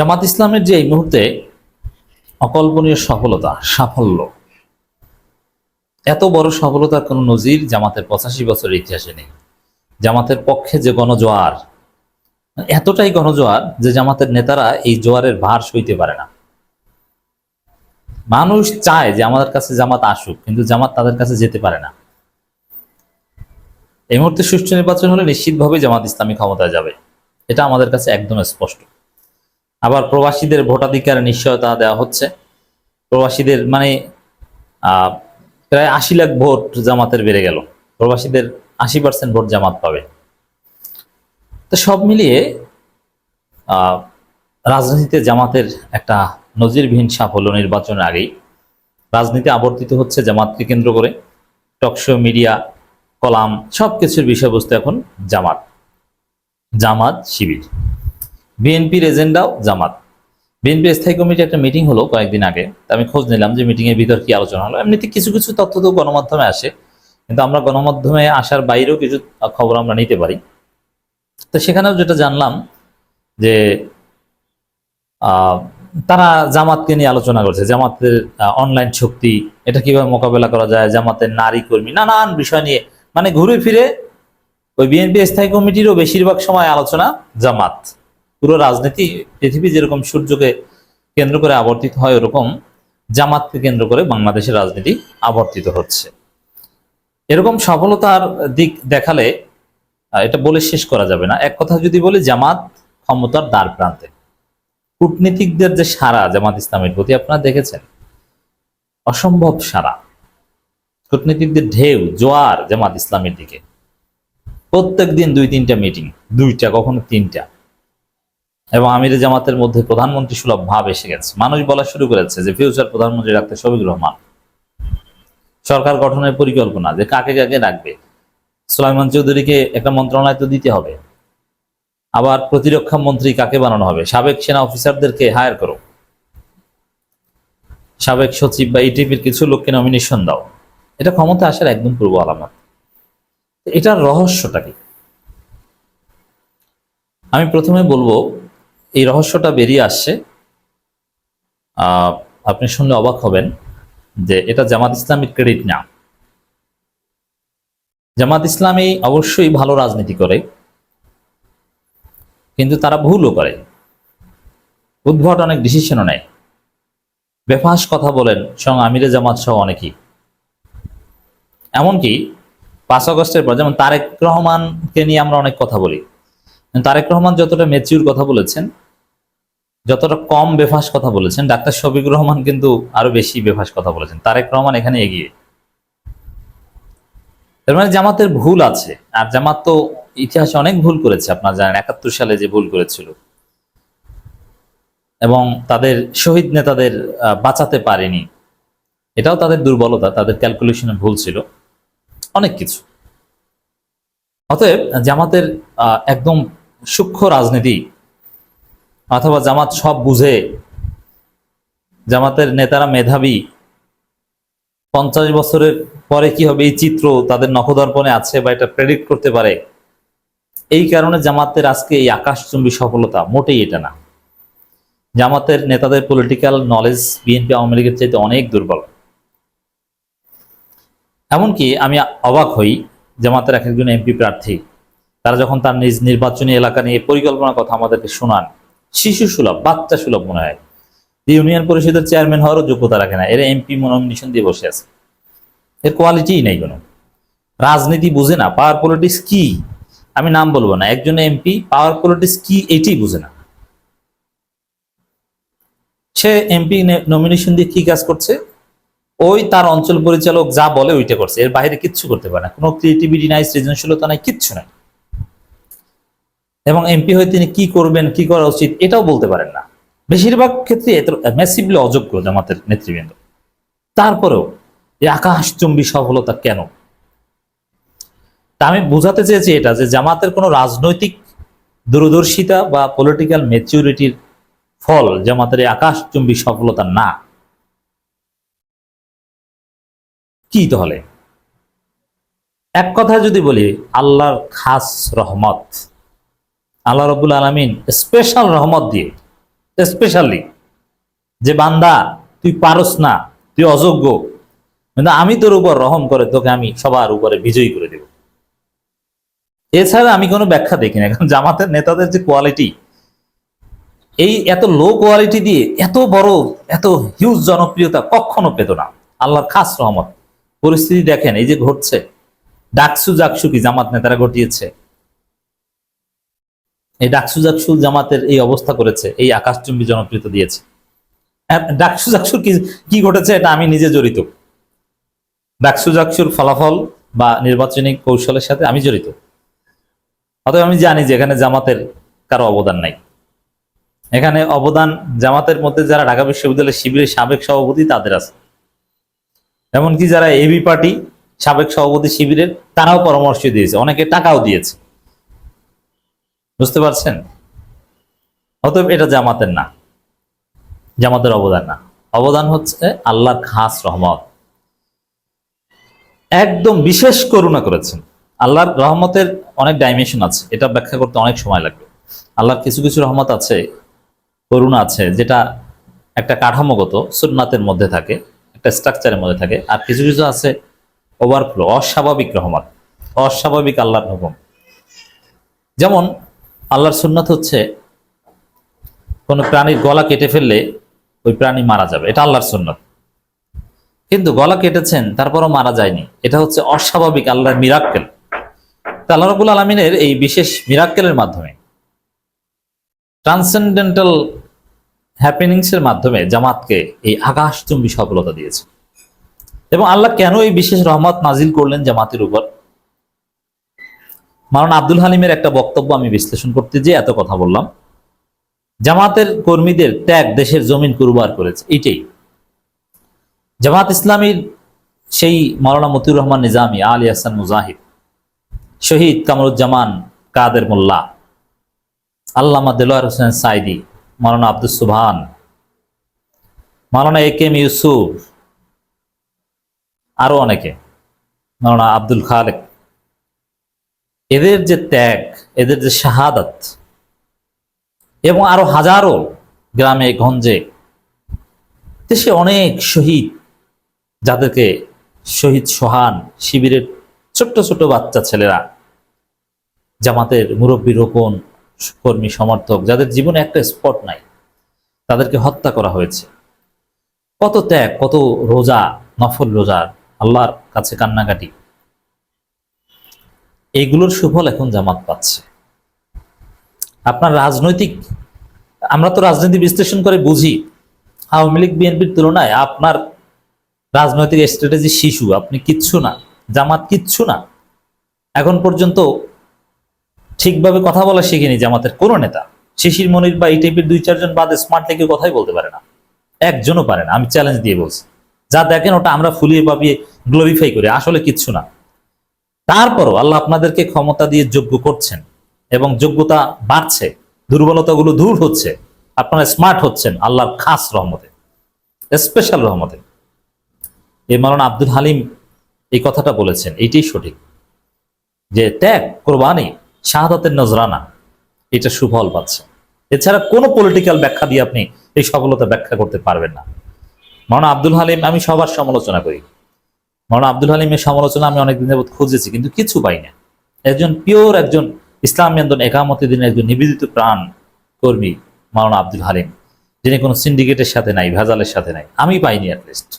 জামাত ইসলামের যে এই মুহূর্তে অকল্পনীয় সফলতা, সাফল্য, এত বড় সফলতার কোনো নজির জামাতের পঁচাশি বছরের ইতিহাসে নেই। জামাতের পক্ষে যে গণজোয়ার, এতটাই গণজোয়ার যে জামাতের নেতারা এই জোয়ারের ভার সইতে পারে না। মানুষ চায় যে আমাদের কাছে জামাত আসুক, কিন্তু জামাত তাদের কাছে যেতে পারে না। এই মুহূর্তে সুষ্ঠু নির্বাচন হলে নিশ্চিতভাবে জামাত ইসলামী ক্ষমতায় যাবে। এটা আমাদের কাছে একদম স্পষ্ট। আবার প্রবাসীদের ভোটাধিকার নিশ্চয়তা দেওয়া হচ্ছে। প্রবাসীদের মানে প্রায় আশি লাখ ভোট জামাতের বেড়ে গেল। প্রবাসীদের আশি পার্সেন্ট ভোট জামাত পাবে। তো সব মিলিয়ে রাজনীতিতে জামাতের একটা নজিরবিহীন সাফল্য নির্বাচনের আগেই রাজনীতি আবর্তিত হচ্ছে জামাতকে কেন্দ্র করে। টকশো মিডিয়া, কলাম সব কিছুর বিষয়বস্তু এখন জামাত। জামাত, শিবির। বিএনপির এজেন্ডাও জামাত। বিএনপির স্থায়ী কমিটির একটা মিটিং হলো কয়েকদিন আগে। আমি খোঁজ নিলাম যে মিটিং এর ভিতর কি আলোচনা হলো। এমনিতে কিছু কিছু তথ্য তো গণমাধ্যমে আসে। কিন্তু আমরা গণমাধ্যমে আসার বাইরেও কিছু খবর আমরা নিতে পারি। তো সেখানেও যেটা জানলাম যে তারা জামাতকে নিয়ে আলোচনা করছে। জামাতের অনলাইন শক্তি, এটা কীভাবে মোকাবেলা করা যায়? জামাতের নারী কর্মী, নানান বিষয় নিয়ে। মানে ঘুরে ফিরে ওই বিএনপি স্থায়ী কমিটিরও বেশিরভাগ সময় আলোচনা জামাত। পুরো রাজনীতি পৃথিবী যেরকম সূর্যকে কেন্দ্র করে আবর্তিত হয়, ওরকম জামাতকে কেন্দ্র করে বাংলাদেশের রাজনীতি আবর্তিত হচ্ছে। এরকম সফলতার দিক দেখালে এটা বলে শেষ করা যাবে না। এক কথা যদি বলি, জামাত ক্ষমতার দ্বার প্রান্তে। কূটনীতিকদের যে সারা, জামাত ইসলামের প্রতি আপনারা দেখেছেন, অসম্ভব সারা। কূটনীতিকদের ঢেউ, জোয়ার জামাত ইসলামের দিকে। প্রত্যেক দিন দুই তিনটা মিটিং দুইটা, কখনো তিনটা। এবং আমির জামাতের মধ্যে প্রধানমন্ত্রী সুলভ ভাব এসে গেছে। মানুষ বলা শুরু করেছে যে ফিউচার প্রধানমন্ত্রী ডাক্তার শফিক রহমান। সরকার গঠনের পরিকল্পনা যে কাকে কাকে রাখবে সুলাইমান চৌধুরীকে একটা মন্ত্রণালয় তো দিতে হবে। আবার প্রতিরক্ষা মন্ত্রী কাকে বানানো হবে? সাবেক সেনা অফিসারদেরকে হায়ার করো। সাবেক সচিব বা ইটিপির কিছু লোককে নমিনেশন দাও। এটা ক্ষমতা আসার একদম পূর্ব আলামত। এটার রহস্যটা কি? আমি প্রথমে বলব এই রহস্যটা বেরিয়ে আসছে। আপনি শুনলে অবাক হবেন যে এটা জামাত ইসলামের ক্রেডিট না জামাত ইসলামী অবশ্যই ভালো রাজনীতি করে, কিন্তু তারা ভুলও করে। উদ্ভট অনেক ডিসিশনও নেয়। বেফাস কথা বলেন সঙ্গ আমিরে জামাত সহ অনেকেই। এমনকি পাঁচ আগস্টের পর যেমন তারেক রহমানকে নিয়ে আমরা অনেক কথা বলি তারেক রহমান যতটা মেচিউর কথা বলেছেন, যতটা কম বেফাস কথা বলেছেন, ডাক্তার শফিকুর রহমান কিন্তু আরও বেশি বেফাস কথা বলেছেন। তারেক রহমান এখানে এগিয়ে। তার মানে জামাতের ভুল আছে, আর জামাত তো ইতিহাসে অনেক ভুল করেছে, আপনারা জানেন, একাত্তর সালে যে ভুল করেছিল। এবং তাদের শহীদ নেতাদের বাঁচাতে পারেনি। এটাও তাদের দুর্বলতা, তাদের ক্যালকুলেশনে ভুল ছিল। অনেক কিছু। অতএব জামাতের একদম সূক্ষ্ম রাজনীতি অথবা জামাত সব বুঝে, জামাতের নেতারা মেধাবী, পঞ্চাশ বছরের পরে কি হবে এই চিত্র তাদের নখদর্পণে আছে বা এটা প্রেডিক্ট করতে পারে, এই কারণে জামাতের আজকে এই আকাশচুম্বী সফলতা মোটেই এটা না। জামাতের নেতাদের পলিটিক্যাল নলেজ বিএনপি আওয়ামী লীগের চাইতে অনেক দুর্বল। এমনকি আমি অবাক হই জামাতের এক একজন এমপি প্রার্থী। তারা যখন তার নিজ নির্বাচনী এলাকা নিয়ে পরিকল্পনার কথা আমাদেরকে শোনান, শিশু সুলভ, বাচ্চা সুলভ মনে হয়। ইউনিয়ন পরিষদের চেয়ারম্যান হওয়ারও যোগ্যতা রাখে না। এরা এমপি নমিনেশন দিয়ে বসে আছে। এর কোয়ালিটিই নেই কোনো। রাজনীতি বুঝে না পাওয়ার পলিটিক্স কি? আমি নাম বলব না। একজন এমপি পাওয়ার পলিটিক্স কি এটাই বুঝে না। সে এমপি নমিনেশন দিয়ে কি কাজ করছে? ওই তার অঞ্চল পরিচালক যা বলে ওইটা করছে। এর বাইরে কিচ্ছু করতে পারে না। কোনো ক্রিয়েটিভিটি নাই, সৃজনশীলতা নাই, কিচ্ছু নাই। এবং এমপি হয়ে তিনি কি করবেন, কি করা উচিত, এটাও বলতে পারেন না। বেশিরভাগ ক্ষেত্রে এত ম্যাসিভলি অযোগ্য জামাতের নেতৃবৃন্দ। তারপরেও এই আকাশচুম্বী সফলতা কেন? তা আমি বোঝাতে চেয়েছি এটা যে জামাতের কোনো রাজনৈতিক দূরদর্শিতা বা পলিটিক্যাল ম্যাচিউরিটির ফল জামাতের এই আকাশচুম্বী সফলতা না। কি তাহলে? এক কথা যদি বলি, আল্লাহর খাস রহমত। আল্লাহ রবুল আলমিন স্পেশাল রহমত দিয়ে স্পেশালি যে বান্দা, তুই পারস না, তুই অযোগ্য, কিন্তু আমি তোর উপর রহম করে তোকে আমি সবার উপরে বিজয়ী করে দেব। এছাড়া আমি কোনো ব্যাখ্যা দেখি না, কারণ জামাতের নেতাদের যে কোয়ালিটি এই এত লো কোয়ালিটি দিয়ে এত বড়, এত হিউজ জনপ্রিয়তা কখনো পেত না। আল্লাহর খাস রহমত। পরিস্থিতি দেখেন, এই যে ঘটছে ডাকসু জাকসু কি জামাত নেতারা ঘটিয়েছে? এই ডাকসু জাকসু জামাতের এই অবস্থা করেছে, এই আকাশচুম্বী জনপ্রিয়তা দিয়েছে। আর ডাকসু জাকসুর কি ঘটেছে এটা আমি নিজে জড়িত। ডাকসু জাকসুর ফলাফল বা নির্বাচনী কৌশলের সাথে আমি জড়িত। অতএব আমি জানি যে এখানে জামাতের কারও অবদান নাই। এখানে অবদান জামাতের মধ্যে যারা ঢাকা বিশ্ববিদ্যালয়ের শিবিরের সাবেক সভাপতি, তাদের আছে। এমনকি যারা এবি পার্টি সাবেক সভাপতি শিবিরের, তারাও পরামর্শ দিয়েছে, অনেকে টাকাও দিয়েছে। বুঝতে পারছেন? অতএব এটা জামাতের না। জামাতের অবদান না। অবদান হচ্ছে আল্লাহর খাস রহমত। একদম বিশেষ করুণা করেছেন। আল্লাহর রহমতের অনেক ডাইমেনশন আছে। এটা ব্যাখ্যা করতে অনেক সময় লাগবে। আল্লাহর কিছু কিছু রহমত আছে, করুণা আছে, যেটা একটা কাঠামোগত সুন্নাতের মধ্যে থাকে, একটা স্ট্রাকচারের মধ্যে থাকে। আর কিছু কিছু আছে ওভারফ্লো অস্বাভাবিক রহমত। অস্বাভাবিক আল্লাহর হুকুম। যেমন আল্লাহর সুন্নাত হচ্ছে কোনো প্রাণীর গলা কেটে ফেললে ওই প্রাণী মারা যাবে। এটা আল্লাহর সুন্নাত। কিন্তু গলা কেটেছেন, তারপরও মারা যায়নি। এটা হচ্ছে অস্বাভাবিক আল্লাহর মিরাক্কেল আল্লাহ রবুল আলমিনের এই বিশেষ মিরাক্কেলের মাধ্যমে ট্রান্সেন্ডেন্টাল হ্যাপেনিংসের মাধ্যমে জামাতকে এই আকাশচুম্বী সফলতা দিয়েছে। এবং আল্লাহ কেন এই বিশেষ রহমত নাজিল করলেন জামাতের উপর? মারান আব্দুল হালিমের একটা বক্তব্য আমি বিশ্লেষণ করতে যে এত কথা বললাম, জামাতের কর্মীদের ত্যাগ দেশের জমিন কুরবার করেছে, এটাই। জামাত ইসলামীর সেই মৌলানা মতিউর রহমান নিজামী, আলী হাসান মুজাহিদ, শহীদ কামরুজ্জামান কাদের মোল্লা, আল্লামা দেলোয়ার হোসেন সাইদি মৌলানা আব্দুল সুবহান মৌলানা এ কেম ইউসুফ, আরও অনেকে মৌলানা আব্দুল খালেক এদের যে ত্যাগ, এদের যে শাহাদাত এবং আরও হাজারো গ্রামে, গঞ্জে দেশে অনেক শহীদ যাদেরকে শহীদ সোহান শিবিরের ছোট্ট ছোট বাচ্চা ছেলেরা, জামাতের মুরব্বী রোপণ কর্মী, সমর্থক, যাদের জীবনে একটা স্পট নাই, তাদেরকে হত্যা করা হয়েছে। কত ত্যাগ, কত রোজা, নফল রোজার আল্লাহর কাছে কান্নাকাটি। এইগুলোর সুফল এখন জামাত পাচ্ছে। আপনার রাজনৈতিক, আমরা তো রাজনীতি বিশ্লেষণ করে বুঝি, আওয়ামী লীগ, বিএনপির তুলনায় আপনার রাজনৈতিক স্ট্র্যাটেজি শিশু, আপনি কিচ্ছু না, জামাত কিচ্ছু না। এখন পর্যন্ত ঠিকভাবে কথা বলা শিখিনি জামাতের কোনো নেতা। শিশির মনির বা এই টাইপের দুই, চারজন বাদে স্মার্ট থেকে কথাই বলতে পারে না। একজনও পারে না, আমি চ্যালেঞ্জ দিয়ে বলছি। যা দেখেন ওটা আমরা ফুলিয়ে পাবিয়ে গ্লোরিফাই করি, আসলে কিচ্ছু না। তারপরও আল্লাহ আপনাদেরকে ক্ষমতা দিয়ে যোগ্য করছেন এবং যোগ্যতা বাড়ছে, দুর্বলতাগুলো দূর হচ্ছে, আপনারা স্মার্ট হচ্ছেন আল্লাহর খাস রহমতে স্পেশাল রহমতে। এই মারান আব্দুল হালিম এই কথাটা বলেছেন এইটাই সঠিক। যে ত্যাগ, কোরবানি, শাহাদাতের নজরানা, এটা সুফল পাচ্ছে। এছাড়া কোনো পলিটিক্যাল ব্যাখ্যা দিয়ে আপনি এই সফলতা ব্যাখ্যা করতে পারবেন না। মারানা আব্দুল হালিম, আমি সবার সমালোচনা করি। মারানা আব্দুল হালিমের সমালোচনা আমি অনেকদিন যাবৎ খুঁজেছি, কিন্তু কিছু পাই না একজন পিওর একজন ইসলাম আন্দোলন একামতি দিনের একজন নিবেদিত প্রাণ কর্মী মৌলানা আব্দুল হালিম, যিনি কোনো সিন্ডিকেটের সাথে নাই, ভেজালের সাথে নাই। আমি পাইনি অ্যাটলিস্ট